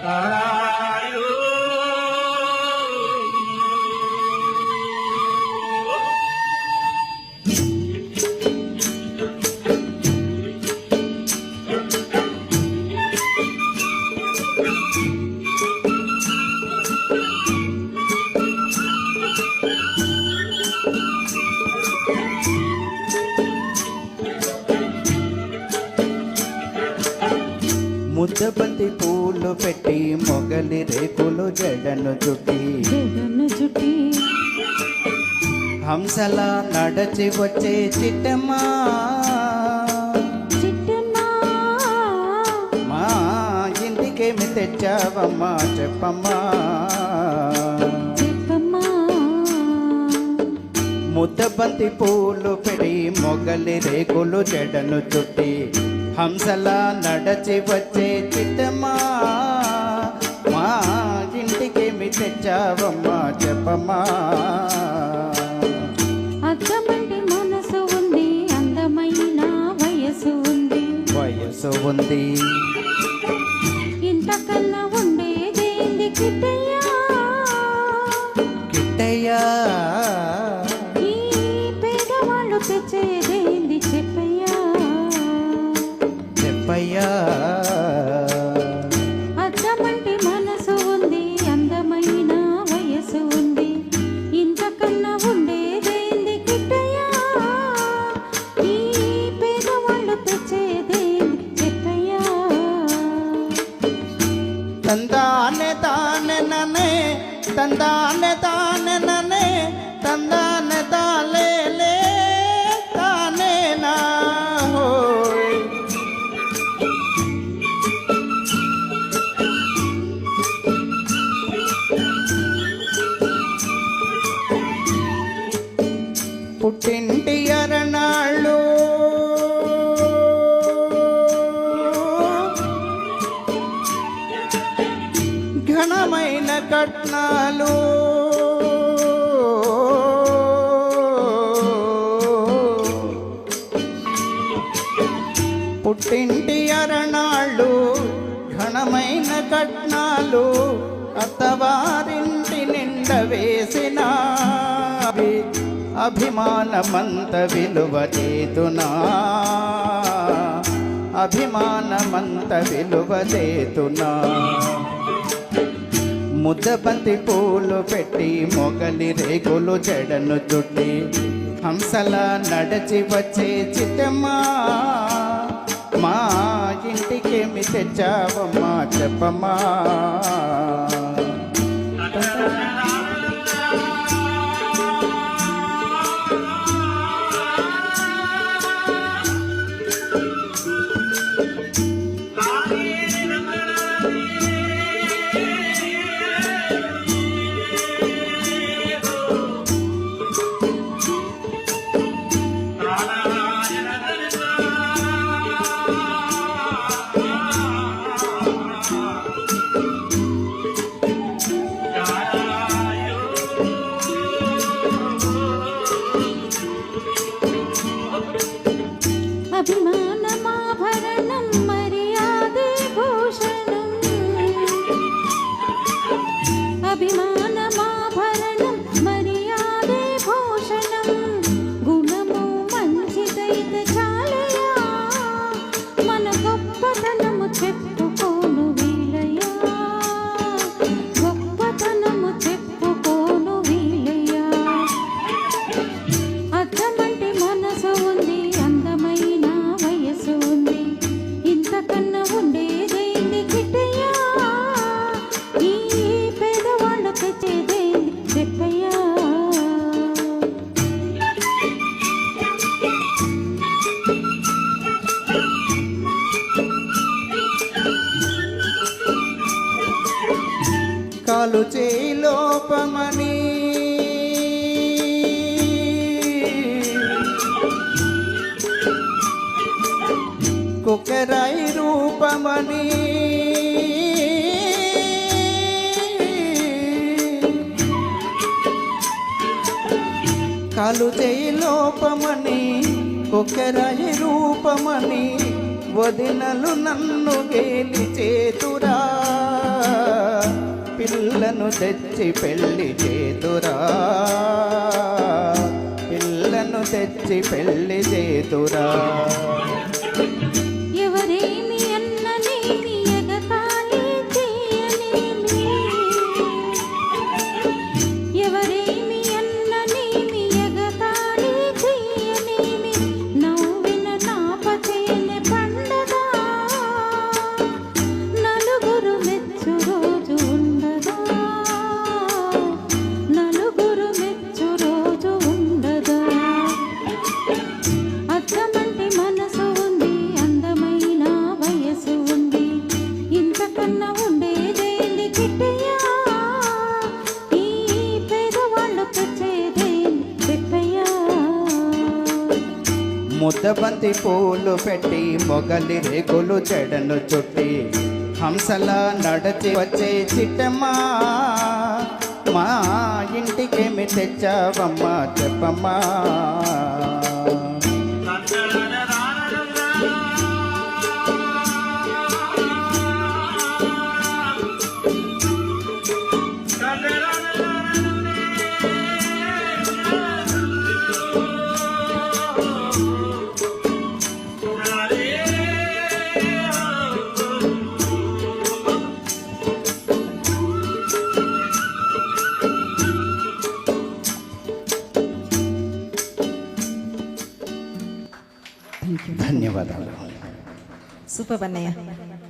啊 ముద్దబంతి పూలు పెట్టి మొగలి రేకులు జడను చుట్టి చుట్టి హంసలా నడచి వచ్చే చిట్టమ్మా. మా ఇంటికేమి తెచ్చావమ్మా చెప్పమ్మా. ముద్దబంతి పూలు పెడి మొగలి రేకులు చెడను చుట్టి హంసలా నడచి వచ్చే చిట్టమ్మా మా ఇంటికేమి తెచ్చావమ్మా? చెప్పమ్మా. అద్దమంటి మనసు ఉంది అందమైన వయసు ఉంది. వయసు ఉంది. tan tan tan tan ఘనమైన కట్నాలు. పుట్టింటి అరణాళ్ళు ఘనమైన కట్నాలు అత్తవారింటి నిండ వేసిన అభిమానమంత విలువ చేతునా? అభిమానమంత విలువ చేతునా? ముద్దబంతి పూలు పెట్టి మొగలి రేగులు చెడను చుట్టి హంసలా నడచి వచ్చే చిట్టమ్మా మా ఇంటికేమి తెచ్చావమ్మా చెప్పమ్మా. కాలు చేయి లోపమని కుక్కరాయి రూపమని. కాలు చేయి లోపమని కుక్కరాయి రూపమని వదినలు నన్ను గేలి చేతురా. పిల్లను తెచ్చి పెళ్ళి చేతురా. పిల్లను తెచ్చి పెళ్ళి చేతురా. ముద్దబంతి పూలు పెట్టి మొగలి రేకులు చెడను చుట్టి హంసలా నడచి వచ్చే చిట్టమ్మా. మా ఇంటికేమి తెచ్చావమ్మా చెప్పమ్మా. पे हैं।